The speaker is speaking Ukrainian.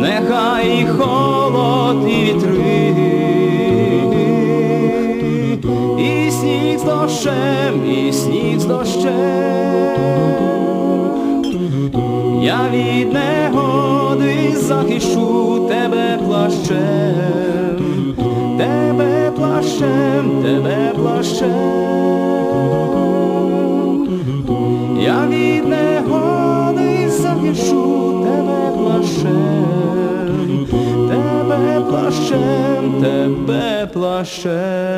Нехай і холод і вітри, і сніг з дощем, і сніг з дощем. Я від негоди захищу тебе плащем, тебе плащем, тебе плащем. Я від негоди захищу тебе плащем, тебе плащем, тебе плащем.